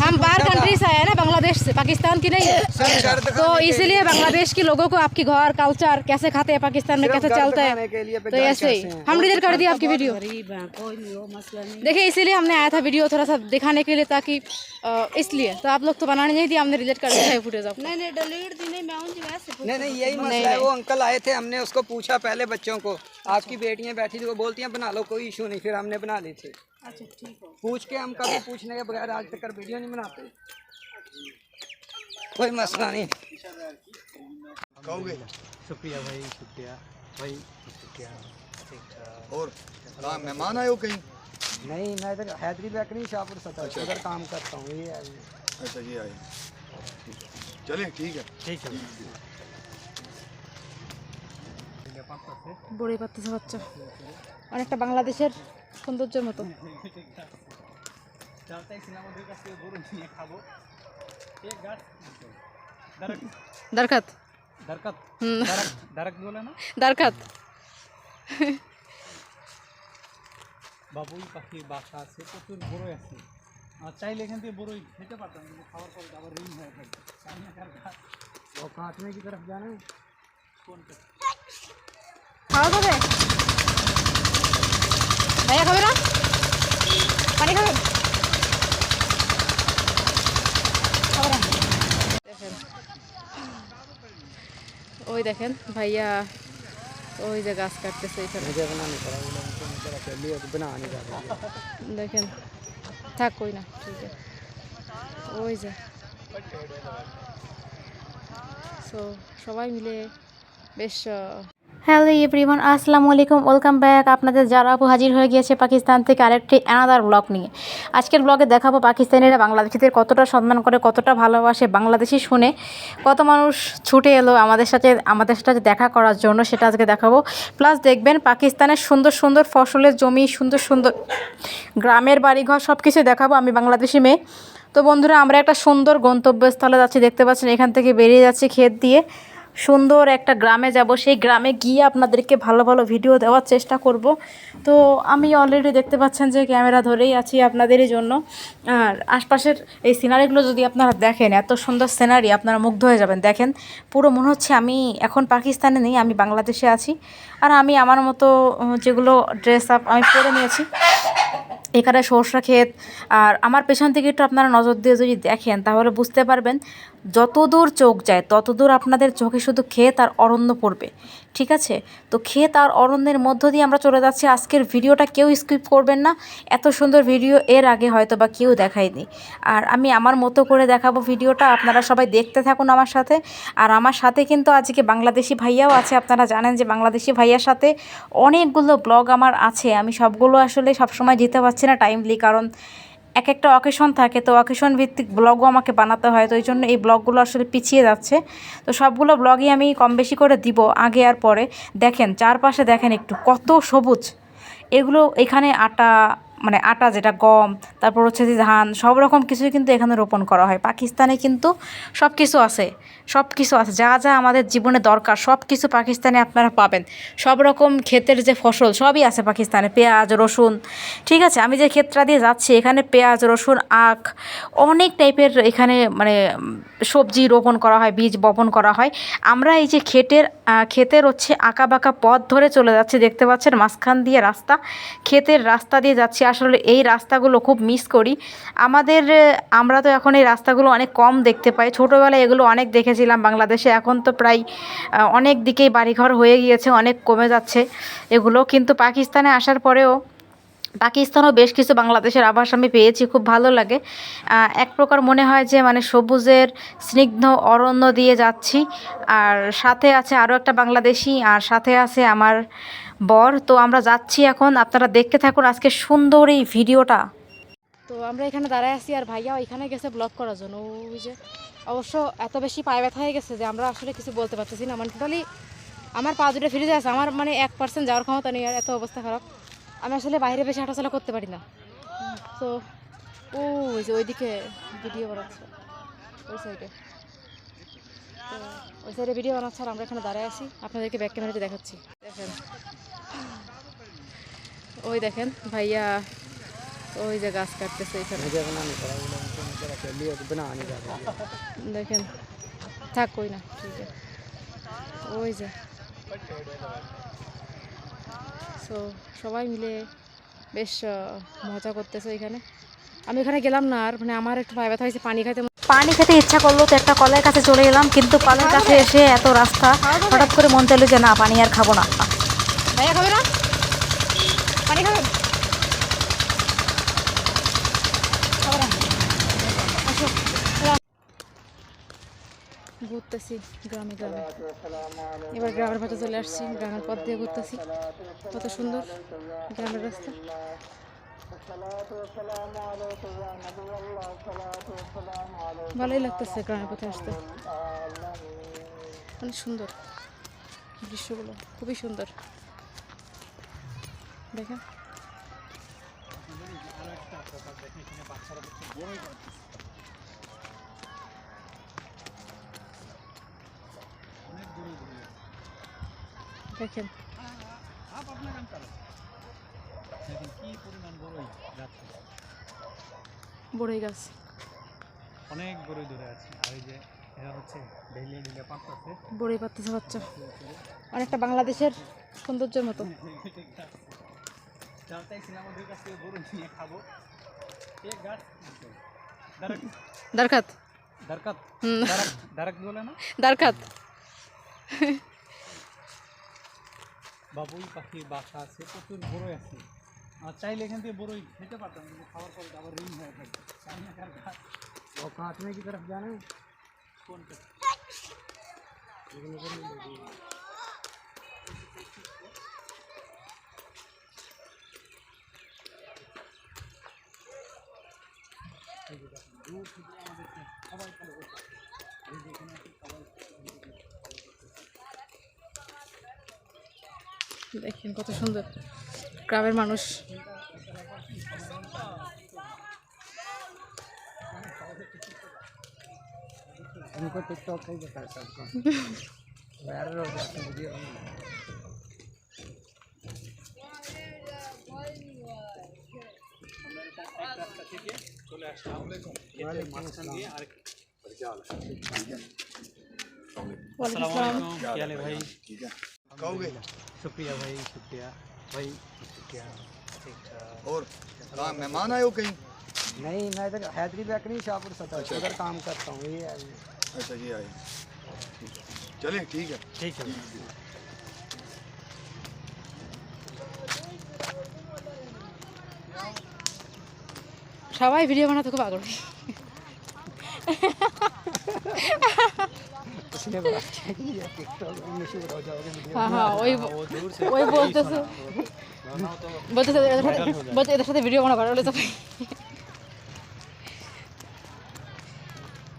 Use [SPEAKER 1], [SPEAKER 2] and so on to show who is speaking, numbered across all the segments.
[SPEAKER 1] हम बाहर कंट्री से आए ना बांग्लादेश से पाकिस्तान की नहीं। है तो इसीलिए बांग्लादेश के लोगों को आपकी घर कल्चर कैसे खाते हैं पाकिस्तान में कैसे चलता है? तो ऐसे ही। हम डिलीट कर दिया आपकी वीडियो देखिए इसीलिए हमने आया था वीडियो थोड़ा सा दिखाने के लिए ताकि इसलिए। तो आप लोग तो बनाने नहीं दिया हमने डिलीट कर दिया है फुटेज आपको।
[SPEAKER 2] नहीं नहीं डिलीट दी नहीं मैं
[SPEAKER 3] नहीं नहीं यही मसला है वो अंकल आए थे हमने उसको पूछा पहले बच्चों को आपकी बेटियाँ बैठी थी वो बोलती हैं बना लो कोई इशू नहीं। फिर हमने बना ली थी।
[SPEAKER 2] अच्छा ठीक है
[SPEAKER 3] पूछ के हम कभी पूछने के बगैर आज तक वीडियो नहीं बनाते कोई मसला नहीं
[SPEAKER 4] कहोगे
[SPEAKER 5] शुक्रिया भाई शुक्रिया भाई शुक्रिया
[SPEAKER 4] और कहाँ मेहमान आए हो कहीं
[SPEAKER 3] नहीं मैं इधर हैदरी बेकरी शाहपुर सतर उधर काम करता हूँ ये है।
[SPEAKER 4] अच्छा जी आए चलें ठीक है
[SPEAKER 5] ठीक है
[SPEAKER 1] বড়ি পাত্তা বাচ্চা অনেকটা বাংলাদেশের সৌন্দর্যের মতো দরখাত
[SPEAKER 5] दरकत
[SPEAKER 1] হুম
[SPEAKER 5] दरक दरक बोले ना
[SPEAKER 1] দরখাত
[SPEAKER 5] বাবুই পাখির বাসা আছে প্রচুর বড়ই আছে আর চাইলে এখান থেকে বড়ই খেতে পারতাম কিন্তু খাওয়ার পরে আবার ঋণ হয়ে থাকবে সামনেকার গাছ
[SPEAKER 3] वो काटने की तरफ जाना है
[SPEAKER 5] কোনটা
[SPEAKER 1] খাওয়া যাবে ভাইয়া খাবে না? পানি খাবে? ওই দেখেন ভাইয়া ওই যে গাছ কাটতেছে দেখেন থাক কই না ঠিক আছে। ওই যে। সো সবাই মিলে বেশ
[SPEAKER 6] হ্যালো এভরিওয়ান, আসসালামু আলাইকুম। Welcome back. আপনাদের যারা হাজির হয়ে গিয়েছে পাকিস্তান থেকে আরেকটি অ্যানাদার ব্লগ নিয়ে। আজকের ব্লগে দেখাবো পাকিস্তানিরা বাংলাদেশিদের কতটা সম্মান করে, কতটা ভালোবাসে বাংলাদেশি শুনে। কত মানুষ ছুটে এলো আমাদের সাথে আমাদের সাথে দেখা করার জন্য, সেটা আজকে দেখাবো। প্লাস দেখবেন পাকিস্তানের সুন্দর সুন্দর ফসলের জমি, সুন্দর সুন্দর গ্রামের বাড়িঘর সব কিছু দেখাবো আমি বাংলাদেশি মেয়ে। তো বন্ধুরা, আমরা একটা সুন্দর গন্তব্যস্থলে যাচ্ছি, দেখতে পাচ্ছেন এখান থেকে বেরিয়ে যাচ্ছি ক্ষেত দিয়ে। সুন্দর একটা গ্রামে যাব। সেই গ্রামে গিয়ে আপনাদেরকে ভালো ভালো ভিডিও দেওয়ার চেষ্টা করব। তো আমি অলরেডি দেখতে পাচ্ছেন যে ক্যামেরা ধরেই আছি আপনাদেরই জন্য। আর আশপাশের এই সিনারিগুলো যদি আপনারা দেখেন, এত সুন্দর সিনারি আপনারা মুগ্ধ হয়ে যাবেন। দেখেন, পুরো মনে হচ্ছে আমি এখন পাকিস্তানে নেই, আমি বাংলাদেশে আছি। আর আমি আমার মতো যেগুলো ড্রেস আপ আমি পরে নিয়েছি এখানে সর্ষা ক্ষেত, আর আমার পেছন থেকে একটু আপনারা নজর দিয়ে যদি দেখেন, তাহলে বুঝতে পারবেন যতদূর চোখ যায়, ততদূর আপনাদের চোখে শুধু ক্ষেত আর অরণ্য পড়বে। ঠিক আছে? তো ক্ষেত আর অরণ্যের মধ্য দিয়ে আমরা চলে যাচ্ছি। আজকের ভিডিওটা কেউ স্কিপ করবেন না। এত সুন্দর ভিডিও এর আগে হয়তো বা কেউ দেখায়নি। আর আমি আমার মতো করে দেখাবো ভিডিওটা। আপনারা সবাই দেখতে থাকুন আমার সাথে। আর আমার সাথে কিন্তু আজকে বাংলাদেশি ভাইয়াও আছে। আপনারা জানেন যে বাংলাদেশি ভাইয়ার সাথে অনেকগুলো ব্লগ আমার আছে। আমি সবগুলো আসলে সবসময় দিতে পারছি না টাইমলি কারণ এক একটা অকেশন থাকে, তো অকেশন ভিত্তিক ব্লগও আমাকে বানাতে হয়, তো এই জন্য এই ব্লগগুলো আসলে পিছিয়ে যাচ্ছে। তো সবগুলো ব্লগই আমি কম বেশি করে দিব, আগে আর পরে। দেখেন, চারপাশে দেখেন একটু কত সবুজ। এগুলো এখানে আটা মানে আটা যেটা গম, তারপর হচ্ছে যে ধান, সব রকম কিছুই কিন্তু এখানে রোপণ করা হয়। পাকিস্তানে কিন্তু সব কিছু আছে। সব কিছু আছে, যা যা আমাদের জীবনে দরকার সব কিছু পাকিস্তানে আপনারা পাবেন। সব রকম ক্ষেতের যে ফসল, সবই আছে পাকিস্তানে, পেঁয়াজ, রসুন। ঠিক আছে, আমি যে ক্ষেতটা দিয়ে যাচ্ছি, এখানে পেঁয়াজ, রসুন, আখ, অনেক টাইপের এখানে মানে সবজি রোপণ করা হয়, বীজ বপন করা হয়। আমরা এই যে ক্ষেতের ক্ষেতের হচ্ছে আঁকা বাঁকা পথ ধরে চলে যাচ্ছি, দেখতে পাচ্ছেন মাঝখান দিয়ে রাস্তা, ক্ষেতের রাস্তা দিয়ে যাচ্ছি। আসলে এই রাস্তাগুলো খুব মিস করি। আমাদের, আমরা তো এখন এই রাস্তাগুলো অনেক কম দেখতে পাই। ছোটোবেলায় এগুলো অনেক দেখেছিলাম বাংলাদেশে। এখন তো প্রায় অনেক দিকেই বাড়িঘর হয়ে গিয়েছে, অনেক কমে যাচ্ছে। এগুলো কিন্তু পাকিস্তানে আসার পরেও, পাকিস্তানও বেশ কিছু বাংলাদেশের আভাস আমি পেয়েছি, খুব ভালো লাগে। এক প্রকার মনে হয় যে মানে সবুজের স্নিগ্ধ অরণ্য দিয়ে যাচ্ছি। আর সাথে আছে আরও একটা বাংলাদেশি, আর সাথে আছে আমার বর। তো আমরা যাচ্ছি এখন, আপনারা দেখতে থাকুন আজকে সুন্দর এই ভিডিওটা।
[SPEAKER 1] তো আমরা এখানে দাঁড়ায় আছি, আর ভাইয়া এখানে গেছে ব্লগ করার জন্য। ওই যে অবশ্য এত বেশি পায়ে ব্যথা হয়ে গেছে যে আমরা আসলে কিছু বলতে পারতেছি না। মানে টোটালি আমার পা দুটো ফিরে আছে আমার মানে এক পার্সেন্ট যাওয়ার ক্ষমতা নেই আর এত অবস্থা খারাপ। আমি আসলে বাইরে বেশি হাঁটাচলা করতে পারি না। তো ও ওই যে ওইদিকে ভিডিও বানাচ্ছে। ওই সাইডে ওই সাইডে ভিডিও বানাচ্ছে আর আমরা এখানে দাঁড়ায় আছি। আপনাদেরকে ব্যাক ক্যামেরাতে দেখাচ্ছি। দেখেন। ওই দেখেন, ভাইয়া ওই যে গাছ কাটতেছে দেখেন থাক ওই না ঠিক ওই যে। সবাই মিলে বেশ মজা করতেছে এখানে আমি এখানে গেলাম না আর মানে আমার একটু ভাই ব্যথা হয়েছে পানি খাইতে
[SPEAKER 7] পানি খেতে ইচ্ছা করল তো একটা কলের কাছে চলে এলাম কিন্তু কলের কাছে এসে এত রাস্তা হঠাৎ করে মন চাইলো যে না পানি আর খাব না।
[SPEAKER 1] ভাইয়া খাবে না? পানি খাবেন ঘুরতেছি, গ্রামে গ্রামে। এবার গ্রামের পথে চলে আসছি, গ্রামের পথ দিয়ে ঘুরতেছি। কত সুন্দর গ্রামের রাস্তা। ভালোই লাগতেছে গ্রামের পথে আসতে। অনেক সুন্দর দৃশ্যগুলো, খুবই সুন্দর। দেখেন
[SPEAKER 5] আরও একটা ব্যাপার দেখেন এখানে বাচ্চারা দেখছে বড়ই পাচ্ছে অনেক দূরে দূরে
[SPEAKER 1] দেখেন।
[SPEAKER 5] বড়ই
[SPEAKER 1] গাছ।
[SPEAKER 5] অনেক বড়ই দূরে আছে। আর এই যে এরা হচ্ছে ডেইলি ডেইলি পারতেছে
[SPEAKER 1] বড়ই পাত্তেছে বাচ্চা। অনেকটা বাংলাদেশের সৌন্দর্যের মতো।
[SPEAKER 5] চাইছিলাম ওদের কাছ থেকে গরু নিয়ে খাব। এক গাছ দারকাত
[SPEAKER 1] হুম।
[SPEAKER 5] দারাক দারাক বলে না?
[SPEAKER 1] দারখাত
[SPEAKER 5] বাবুই পাখির বাসা আছে প্রচুর বড়ই আছে আর চাইলে এখান থেকে বড়ই খেতে পারতাম কিন্তু খাওয়ার পরে আবার ঋণ হয়ে থাকবে চাইনাকার গাছ
[SPEAKER 6] वो काटने की तरफ जाना है
[SPEAKER 5] কোনটা
[SPEAKER 1] দেখেন কত সুন্দর। গ্রামের মানুষ।
[SPEAKER 5] ভাই? মাঝখান দিয়ে আরেক আসসালামু আলাইকুম কি হাল है भाई
[SPEAKER 4] कहोगे
[SPEAKER 5] शुक्रिया भाई शुक्रिया भाई शुक्रिया ठीक ठाक
[SPEAKER 4] और कहाँ मेहमान आए हो कहीं
[SPEAKER 6] नहीं मैं इधर हैदरी बेकरी शाहपुर सतर उधर काम करता हूँ ये है
[SPEAKER 4] अच्छा ये आए चलें ठीक है
[SPEAKER 5] ठीक है
[SPEAKER 1] সবাই ভিডিও বানাতে খুব আগ্রহী হ্যাঁ, হ্যাঁ,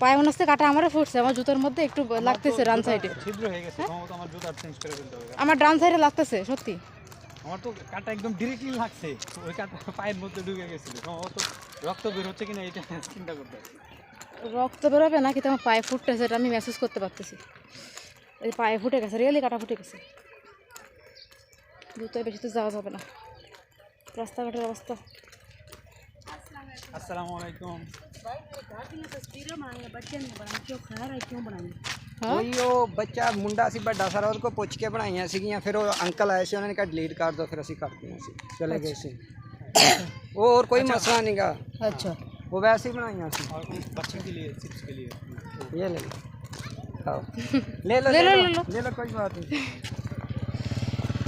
[SPEAKER 1] পায়ে মনে হচ্ছে কাটা আমারও ফুটছে আমার জুতোর মধ্যে একটু লাগতেছে ডান সাইডে
[SPEAKER 5] আমার
[SPEAKER 1] ডান সাইডে লাগতেছে সত্যি।
[SPEAKER 5] আমার তো কাটা একদম ডিরেক্টলি লাগছে ওই কাটা পায়ের মধ্যে ঢুকে গেছিল রক্ত বের হচ্ছে কিনা এটা চিন্তা করতে
[SPEAKER 1] রক্ত বেরোবে না কিন্তু আমার পায়ে ফুটতেছে এটা আমি মেসেজ করতে পারতেছি এই পায়ে ফুটে গেছে রিয়েলি কাটা ফুটে গেছে জুতোয় বেশি তো যাওয়া যাবে না রাস্তাঘাটের অবস্থা
[SPEAKER 5] আসসালামু আলাইকুম
[SPEAKER 2] तस्वीरें बनाई बच्चे ने बनाई क्यों खा रहा है क्यों बनाई
[SPEAKER 1] हाँ
[SPEAKER 6] कोई वो बच्चा मुंडा सी बड़ा सारा उसको पुछ के बनाइया सीगियां फिर वो अंकल आए से उन्होंने कहा डिलीट कर दो फिर असं करते हैं ਅਸੀਂ चले गए से वो और कोई मसला नहीं गा
[SPEAKER 1] अच्छा
[SPEAKER 6] वो वैसे ही बनाई सी
[SPEAKER 5] और कुछ बच्चे के लिए चिप्स के लिए।
[SPEAKER 6] ये ले लो। ले लो
[SPEAKER 1] ले
[SPEAKER 6] ले
[SPEAKER 1] लो,
[SPEAKER 6] लो।
[SPEAKER 1] ले लो।
[SPEAKER 6] ले लो कोई बात नहीं।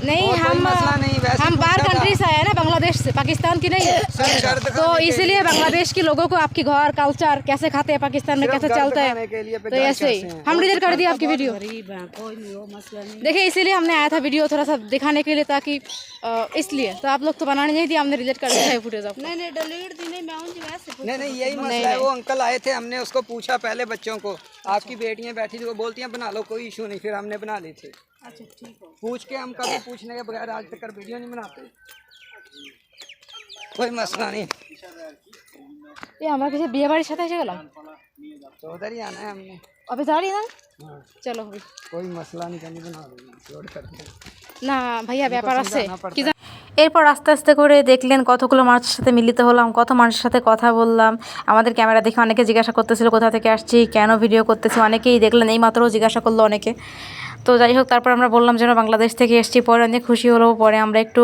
[SPEAKER 1] नहीं हम
[SPEAKER 6] नहीं
[SPEAKER 1] हम बाहर कंट्री से आए ना बांग्लादेश से पाकिस्तान की नहीं। है तो इसीलिए बांग्लादेश के लोगों को आपकी घर कल्चर कैसे खाते हैं पाकिस्तान में कैसे चलता है। तो ऐसे ही हम डिलीट कर दिया आपकी वीडियो
[SPEAKER 2] गरीब कोई नहीं मसला नहीं।
[SPEAKER 1] देखिए इसीलिए हमने आया था वीडियो थोड़ा सा दिखाने के लिए ताकि इसलिए। तो आप लोग तो बनाने नहीं दिया हमने डिलीट कर दिया है फुटेज आपको।
[SPEAKER 2] नहीं नहीं डिलीट दी नहीं मैं उनकी वैसे
[SPEAKER 6] नहीं नहीं यही मसला है वो अंकल आए थे हमने उसको पूछा पहले बच्चों को आपकी बेटियाँ बैठी थी वो बोलती हैं बना लो कोई इशू नहीं। फिर हमने बना ली थी।
[SPEAKER 2] अच्छा ठीक हो
[SPEAKER 6] पूछ के हम कभी पूछने के बगैर आज तक वीडियो नहीं बनाते कोई मसला नहीं
[SPEAKER 1] ये আমরা কিছু বিয়ে বাড়ির সাথে এসে গেলাম
[SPEAKER 6] तो उधर ही आना है हमने
[SPEAKER 1] अभी जा रही है ना
[SPEAKER 6] हाँ
[SPEAKER 1] चलो अभी
[SPEAKER 6] कोई मसला नहीं कहीं बना देंगे अपलोड कर देंगे
[SPEAKER 1] না ভাইয়া ব্যাপার আছে কি জান-
[SPEAKER 8] এরপর আস্তে আস্তে করে দেখলেন কতগুলো মানুষের সাথে মিলিত হলাম কত মানুষের সাথে কথা বললাম আমাদের ক্যামেরা দেখে অনেকে জিজ্ঞাসা করতেছিল কোথা থেকে আসছি কেন ভিডিও করতেছি অনেকেই দেখলেন এই মাত্র জিজ্ঞাসা করলো অনেকে তো যাই হোক, তারপর আমরা বললাম যেন বাংলাদেশ থেকে এসেছি, পরে অনেক খুশি হলো, পরে আমরা একটু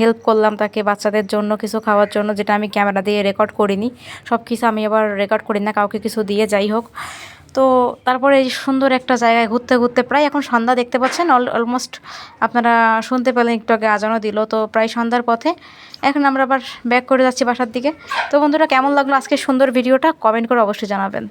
[SPEAKER 8] হেল্প করলাম তাকে বাচ্চাদের জন্য, কিছু খাওয়ার জন্য, যেটা আমি ক্যামেরা দিয়ে রেকর্ড করিনি। সব কিছু আমি আবার রেকর্ড করি না, কাউকে কিছু দিয়ে যাই হোক। তো তারপরে এই সুন্দর একটা জায়গায় ঘুরতে ঘুরতে প্রায় এখন সন্ধ্যা দেখতে পাচ্ছেন, অল অলমোস্ট আপনারা শুনতে পেলেন, একটু আগে আজানও দিল, তো প্রায় সন্ধ্যার পথে। এখন আমরা আবার ব্যাক করে যাচ্ছি বাসার দিকে। তো বন্ধুরা, কেমন লাগল আজকে সুন্দর ভিডিওটা? কমেন্ট করে অবশ্যই জানাবেন।